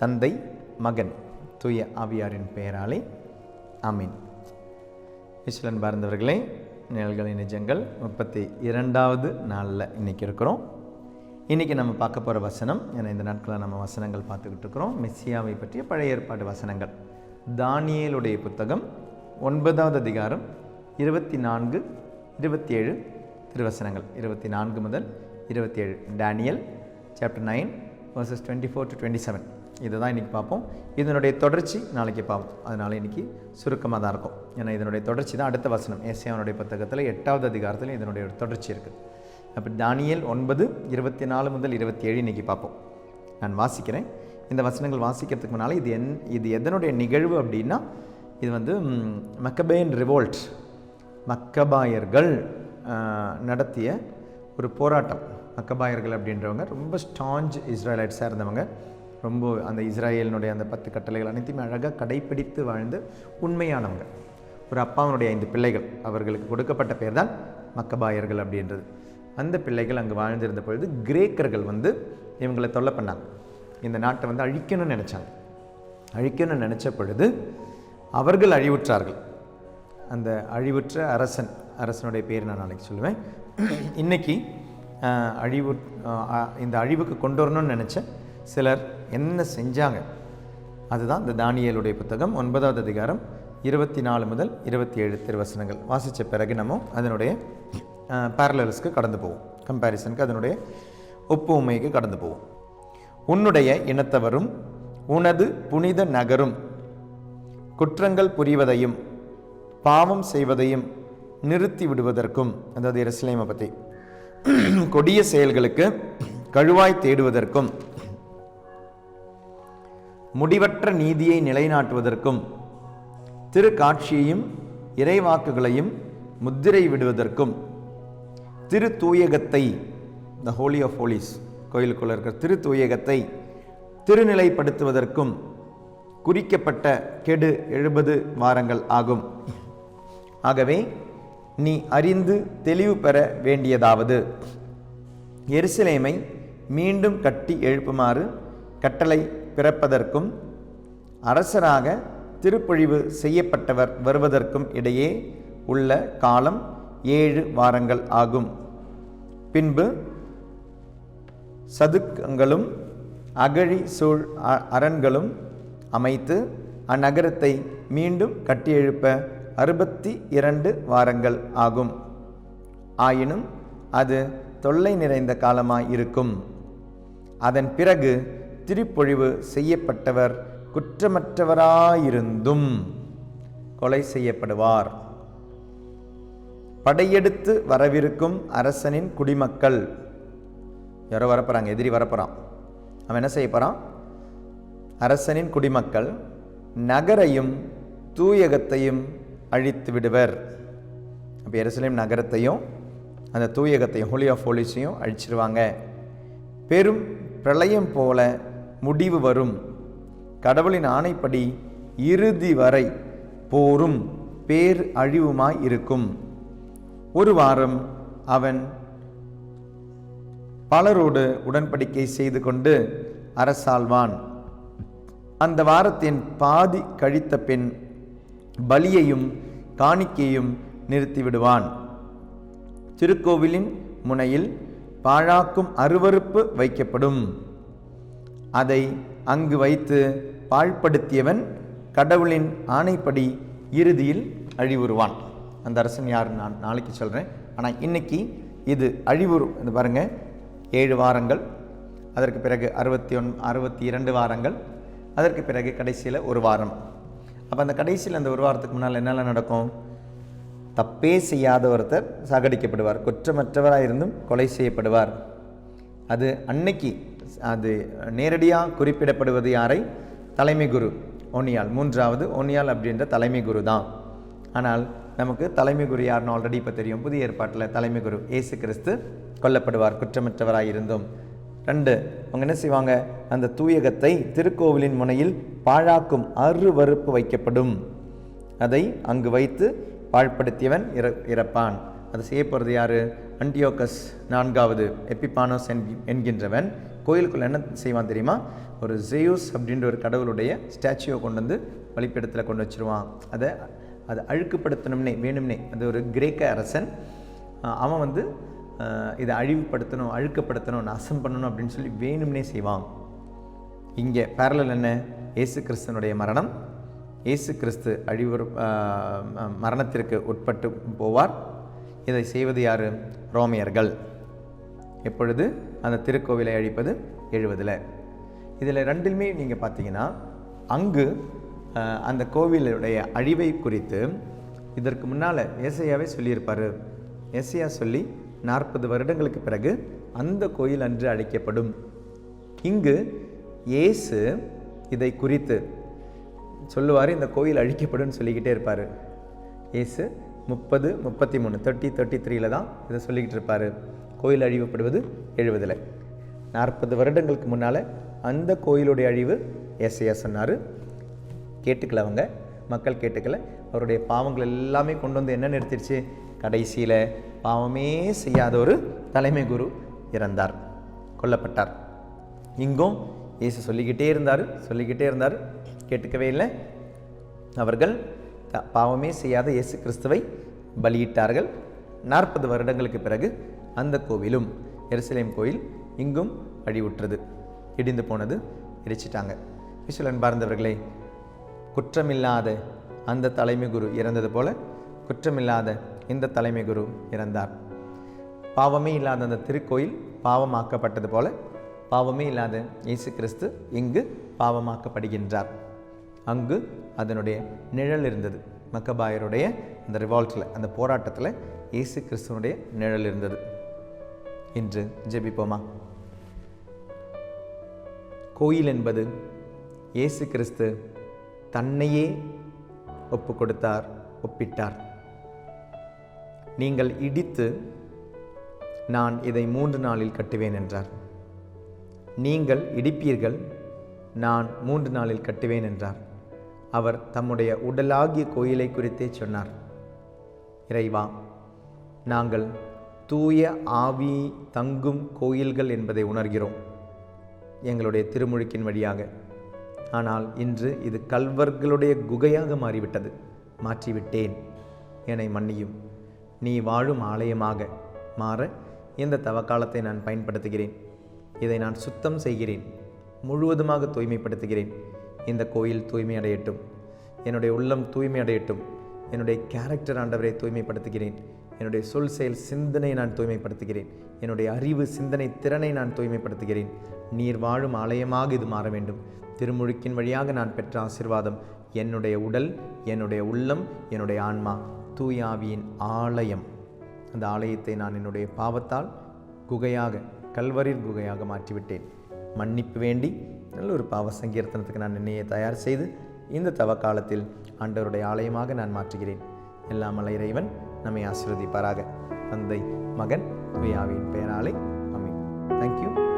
தந்தை மகன் தூய ஆவியாரின் பெயராலே அமீன் இஸ்லன் பார்ந்தவர்களே நிழல்களின் நிஜங்கள் முப்பத்தி இரண்டாவது நாளில் இன்றைக்கி இருக்கிறோம். இன்றைக்கி நம்ம பார்க்க போகிற வசனம் ஏன்னா இந்த நாட்களில் நம்ம வசனங்கள் பார்த்துக்கிட்டு இருக்கிறோம். மெஸ்ஸியாவை பற்றிய பழைய ஏற்பாடு வசனங்கள். தானியலுடைய புத்தகம் ஒன்பதாவது அதிகாரம் இருபத்தி நான்கு இருபத்தி ஏழு திருவசனங்கள். இருபத்தி நான்கு முதல் இருபத்தி ஏழு Daniel chapter nine verses twenty four to twenty seven இதை தான் இன்றைக்கி பார்ப்போம். இதனுடைய தொடர்ச்சி நாளைக்கு பார்ப்போம். அதனால் இன்றைக்கி சுருக்கமாக தான் இருக்கும். ஏன்னா இதனுடைய தொடர்ச்சி தான் அடுத்த வசனம். ஏசியாவனுடைய புத்தகத்தில் எட்டாவது அதிகாரத்தில் இதனுடைய ஒரு தொடர்ச்சி இருக்குது அப்போ தானியல் ஒன்பது இருபத்தி நாலு முதல் இருபத்தி ஏழு இன்றைக்கி பார்ப்போம். நான் வாசிக்கிறேன். இந்த வசனங்கள் வாசிக்கிறதுக்கு முன்னால் இது என் இது எதனுடைய நிகழ்வு அப்படின்னா இது வந்து மக்கபேன் ரிவோல்ட் மக்கபாயர்கள் நடத்திய ஒரு போராட்டம். மக்கபாயர்கள் அப்படின்றவங்க ரொம்ப ஸ்டாஞ்ச் இஸ்ரேலைட்ஸாக இருந்தவங்க. ரொம்ப அந்த இஸ்ராயலினுடைய அந்த பத்து கட்டளைகள் அனைத்தையுமே அழகாக கடைப்பிடித்து வாழ்ந்து உண்மையானவங்க. ஒரு அப்பாவனுடைய ஐந்து பிள்ளைகள். அவர்களுக்கு கொடுக்கப்பட்ட பேர் தான் மக்கபாயர்கள் அப்படின்றது. அந்த பிள்ளைகள் அங்கே வாழ்ந்திருந்த பொழுது கிரேக்கர்கள் வந்து இவங்களை தொல்லை பண்ணாங்க. இந்த நாட்டை வந்து அழிக்கணும்னு நினச்சாங்க. அழிக்கணும்னு நினச்ச பொழுது அவர்கள் அழிவுற்றார்கள். அந்த அழிவுற்ற அரசன் அரசனுடைய பேர் நான் நாளைக்கு சொல்லுவேன். இன்றைக்கி அழிவு இந்த அழிவுக்கு கொண்டு வரணும்னு நினச்சேன் சிலர் என்ன செஞ்சாங்க? அதுதான் இந்த தானியலுடைய புத்தகம் ஒன்பதாவது அதிகாரம் இருபத்தி நாலு முதல் இருபத்தி ஏழு திருவசனங்கள். வாசித்த பிறகு நம்ம அதனுடைய பேரலர்ஸ்க்கு கடந்து போவோம். கம்பேரிசனுக்கு அதனுடைய ஒப்புமைக்கு கடந்து போவோம். உன்னுடைய இனத்தவரும் உனது புனித நகரும் குற்றங்கள் புரிவதையும் பாவம் செய்வதையும் நிறுத்தி விடுவதற்கும் அதாவது இரசிலைமை பற்றி கொடிய செயல்களுக்கு கழுவாய் தேடுவதற்கும் முடிவற்ற நீதியை நிலைநாட்டுவதற்கும் திருக்காட்சியையும் இறைவாக்குகளையும் முத்திரை விடுவதற்கும் திரு தூயகத்தை த ஹோலி ஆஃப் ஹோலிஸ் கோயிலுக்குள்ள இருக்கிற திரு தூயகத்தை திருநிலைப்படுத்துவதற்கும் குறிக்கப்பட்ட கெடு எழுபது வாரங்கள் ஆகும். ஆகவே நீ அறிந்து தெளிவு பெற வேண்டியதாவது எருசலேமை மீண்டும் கட்டி எழுப்புமாறு கட்டளை பிறப்பதற்கும் அரசராக திருப்பொழிவு செய்யப்பட்டவர் வருவதற்கும் இடையே உள்ள காலம் ஏழு வாரங்கள் ஆகும். பின்பு சதுக்கங்களும் அகழி சூழ் அ- அரண்களும் அமைத்து அந்நகரத்தை மீண்டும் கட்டியெழுப்ப அறுபத்தி இரண்டு வாரங்கள் ஆகும். ஆயினும் அது தொல்லை நிறைந்த காலமாய் இருக்கும் அதன் பிறகு திருப்பொழிவு செய்யப்பட்டவர் குற்றமற்றவராயிருந்தும் கொலை செய்யப்படுவார். படையெடுத்து வரவிருக்கும் அரசனின் குடிமக்கள். யாரோ வரப்போகிறாங்க எதிரி வரப்போகிறான் அவன் என்ன செய்ய போகிறான் அரசனின் குடிமக்கள் நகரையும் தூயகத்தையும் அழித்து விடுவர். அப்போ எருசலேம் நகரத்தையும் அந்த தூயகத்தையும் ஹோலி ஆஃப் ஹோலிஸையும் அழிச்சிருவாங்க. பெரும் பிரளயம் போல முடிவு வரும். கடவுளின் ஆணைப்படி இறுதி வரை போரும் பேர் அழிவுமாய் இருக்கும். ஒரு வாரம் அவன் பலரோடு உடன்படிக்கை செய்து கொண்டு அரசாழ்வான் அந்த வாரத்தின் பாதி கழித்த பின் பலியையும் காணிக்கையும் நிறுத்திவிடுவான் திருக்கோவிலின் முனையில் பாழாக்கும் அருவருப்பு வைக்கப்படும். அதை அங்கு வைத்து பாழ்படுத்தியவன் கடவுளின் ஆணைப்படி இறுதியில் அழிவுறுவான். அந்த அரசன் யார்? நான் நாளைக்கு சொல்கிறேன் ஆனால் இன்னைக்கு இது அழிவுறு இந்த பாருங்கள் ஏழு வாரங்கள். அதற்கு பிறகு அறுபத்தி ஒன் அறுபத்தி இரண்டு வாரங்கள். அதற்கு பிறகு கடைசியில் ஒரு வாரம். அப்போ அந்த கடைசியில் அந்த ஒரு வாரத்துக்கு முன்னால் என்னெல்லாம் நடக்கும்? தப்பே செய்யாத ஒருத்தர் சாகடிக்கப்படுவார். குற்றமற்றவராக இருந்தும் கொலை செய்யப்படுவார். அது அன்னைக்கு அது நேரடியாக குறிப்பிடப்படுவது யாரை? தலைமை குரு ஒன்னியால். மூன்றாவது ஒன்னியால் அப்படின்ற தலைமை குரு தான். ஆனால் நமக்கு தலைமை குரு யாருன்னு ஆல்ரெடி இப்போ தெரியும். புதிய ஏற்பாட்டில் தலைமை குரு இயேசு கிறிஸ்து கொல்லப்படுவார் குற்றமற்றவராக இருந்தும். ரெண்டு அவங்க என்ன செய்வாங்க? அந்த தூயகத்தை திருக்கோவிலின் முனையில் பாழாக்கும் அருவருப்பு வைக்கப்படும். அதை அங்கு வைத்து பாழ்படுத்தியவன் இற இறப்பான். அது செய்ய போகிறது யாரு? அன்டியோக்கஸ் நான்காவது எப்பிபானோஸ் என் என்கின்றவன். கோயிலுக்குள்ளே என்ன செய்வான் தெரியுமா? ஒரு ஜெயூஸ் அப்படின்ற ஒரு கடவுளுடைய ஸ்டாச்சுவை கொண்டு வந்து வழிப்பிடத்தில் கொண்டு வச்சுருவான். அதை அதை அழுக்குப்படுத்தணும்னே வேணும்னே. அது ஒரு கிரேக்க அரசன். அவன் வந்து இதை அழிவுபடுத்தணும் அழுக்கப்படுத்தணும் நாசம் பண்ணணும் அப்படின்னு சொல்லி வேணும்னே செய்வான். இங்கே பேரலல் என்ன? இயேசு கிறிஸ்தனுடைய மரணம். இயேசு கிறிஸ்து அழிவு மரணத்திற்கு உட்பட்டு போவார். இதை செய்வது யார்? ரோமியர்கள். எப்பொழுது? அந்த திருக்கோவிலை அழிப்பது எழுபதில் இதில் ரெண்டிலுமே நீங்கள் பார்த்தீங்கன்னா அங்கு அந்த கோவிலுடைய அழிவை குறித்து இதற்கு முன்னால் ஏசையாவே சொல்லியிருப்பார். ஏசையா சொல்லி நாற்பது வருடங்களுக்கு பிறகு அந்த கோயில் அன்று அழைக்கப்படும். இங்கு இயேசு இதை குறித்து சொல்லுவார் இந்த கோயில் அழிக்கப்படும் சொல்லிக்கிட்டே இருப்பார். இயேசு முப்பது முப்பத்தி மூணு தேர்ட்டி தேர்ட்டி த்ரீல தான் இதை சொல்லிக்கிட்டு இருப்பார். கோயில் அழிவுப்படுவது எழுபதில் நாற்பது வருடங்களுக்கு முன்னால் அந்த கோயிலுடைய அழிவு எஸ்ஐயா சொன்னார். கேட்டுக்கல அவங்க. மக்கள் கேட்டுக்கல. அவருடைய பாவங்கள் எல்லாமே கொண்டு வந்து என்ன நிறுத்திடுச்சு? கடைசியில் பாவமே செய்யாத ஒரு தலைமை குரு இறந்தார். கொல்லப்பட்டார். இங்கும் இயேசு சொல்லிக்கிட்டே இருந்தார் சொல்லிக்கிட்டே இருந்தார். கேட்டுக்கவே இல்லை. அவர்கள் பாவமே செய்யாத இயேசு கிறிஸ்துவை பலியிட்டார்கள். நாற்பது வருடங்களுக்கு பிறகு அந்த கோவிலும் எருசலேம் கோயில் இங்கும் அழிவுற்றது. இடிந்து போனது இடிச்சிட்டாங்க விஷுவல் பார்ந்தவர்களே குற்றமில்லாத அந்த தலைமை குரு இறந்தது போல குற்றமில்லாத இந்த தலைமை குரு இறந்தார். பாவமே இல்லாத அந்த திருக்கோயில் பாவமாக்கப்பட்டது போல பாவமே இல்லாத இயேசு கிறிஸ்து இங்கு பாவமாக்கப்படுகின்றார். அங்கு அதனுடைய நிழல் இருந்தது. மக்கபாயருடைய அந்த ரிவால்ட்டில் அந்த போராட்டத்தில் இயேசு கிறிஸ்துவனுடைய நிழல் இருந்தது. இன்று ஜெபிப்போமா? கோயில் என்பது இயேசு கிறிஸ்து தன்னையே ஒப்பு கொடுத்தார் ஒப்பிட்டார். நீங்கள் இடித்து நான் இதை மூன்று நாளில் கட்டுவேன் என்றார். நீங்கள் இடிப்பீர்கள் நான் மூன்று நாளில் கட்டுவேன் என்றார். அவர் தம்முடைய உடலாகிய கோயிலை குறித்தே சொன்னார். இறைவா நாங்கள் தூய ஆவி தங்கும் கோயில்கள் என்பதை உணர்கிறோம் எங்களுடைய திருமுழுக்கின் வழியாக. ஆனால் இன்று இது கல்வர்களுடைய குகையாக மாறிவிட்டது. மாற்றிவிட்டேன். என்னை மன்னியும். நீ வாழும் ஆலயமாக மாற இந்த தவக்காலத்தை நான் பயன்படுத்துகிறேன். இதை நான் சுத்தம் செய்கிறேன். முழுவதுமாக தூய்மைப்படுத்துகிறேன். இந்த கோயில் தூய்மை அடையட்டும். என்னுடைய உள்ளம் தூய்மை அடையட்டும். என்னுடைய கேரக்டர் ஆண்டவரை தூய்மைப்படுத்துகிறேன். என்னுடைய சொல் செயல் சிந்தனை நான் தூய்மைப்படுத்துகிறேன். என்னுடைய அறிவு சிந்தனை திறனை நான் தூய்மைப்படுத்துகிறேன். நீர் வாழும் ஆலயமாக இது மாற வேண்டும். திருமுழுக்கின் வழியாக நான் பெற்ற ஆசிர்வாதம் என்னுடைய உடல் என்னுடைய உள்ளம் என்னுடைய ஆன்மா. தூயாவியின் ஆலயம். அந்த ஆலயத்தை நான் என்னுடைய பாவத்தால் குகையாக கல்வரில் குகையாக மாற்றிவிட்டேன். மன்னிப்பு வேண்டி நல்ல ஒரு பாவ சங்கீர்த்தனத்துக்கு நான் என்னையே தயார் செய்து இந்த தவ காலத்தில் ஆண்டவருடைய ஆலயமாக நான் மாற்றுகிறேன். எல்லாம் மலை இறைவன் நம்மை ஆசீர்வதிப்பாராக. தந்தை மகன் துயாவின் பெயராலே. அமை தேங்க்யூ